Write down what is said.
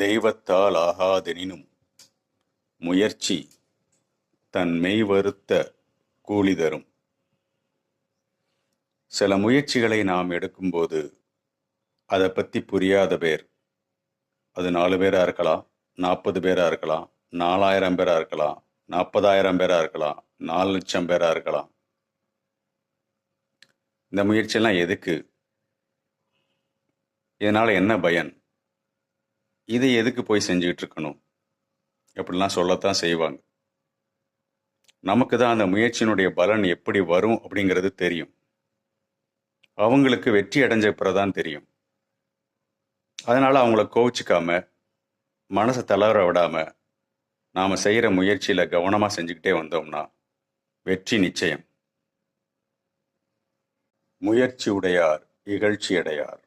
தெய்வத்தால் ஆகாதெனினும் முயற்சி தன் மெய் வருத்த கூலி தரும். சில முயற்சிகளை நாம் எடுக்கும்போது அதை பற்றி புரியாத பேர். அது நாலு பேராக இருக்கலாம் நாற்பது பேராக இருக்கலாம் நாலாயிரம் பேராக இருக்கலாம் நாற்பதாயிரம் பேராக இருக்கலாம் நாலு லட்சம் பேராக இருக்கலாம். இந்த முயற்சியெல்லாம் எதுக்கு? இதனால் என்ன பயன்? இதை எதுக்கு போய் செஞ்சுக்கிட்டு இருக்கணும் எப்படிலாம் சொல்லத்தான் செய்வாங்க. நமக்கு தான் அந்த முயற்சியினுடைய பலன் எப்படி வரும் அப்படிங்கிறது தெரியும். அவங்களுக்கு வெற்றி அடைஞ்ச பிறதான் தெரியும். அதனால் அவங்கள கோவிச்சிக்காம மனசை தளர விடாமல் நாம் செய்கிற முயற்சியில் கவனமாக செஞ்சுக்கிட்டே வந்தோம்னா வெற்றி நிச்சயம். முயற்சி உடையார் இகழ்ச்சி அடையார்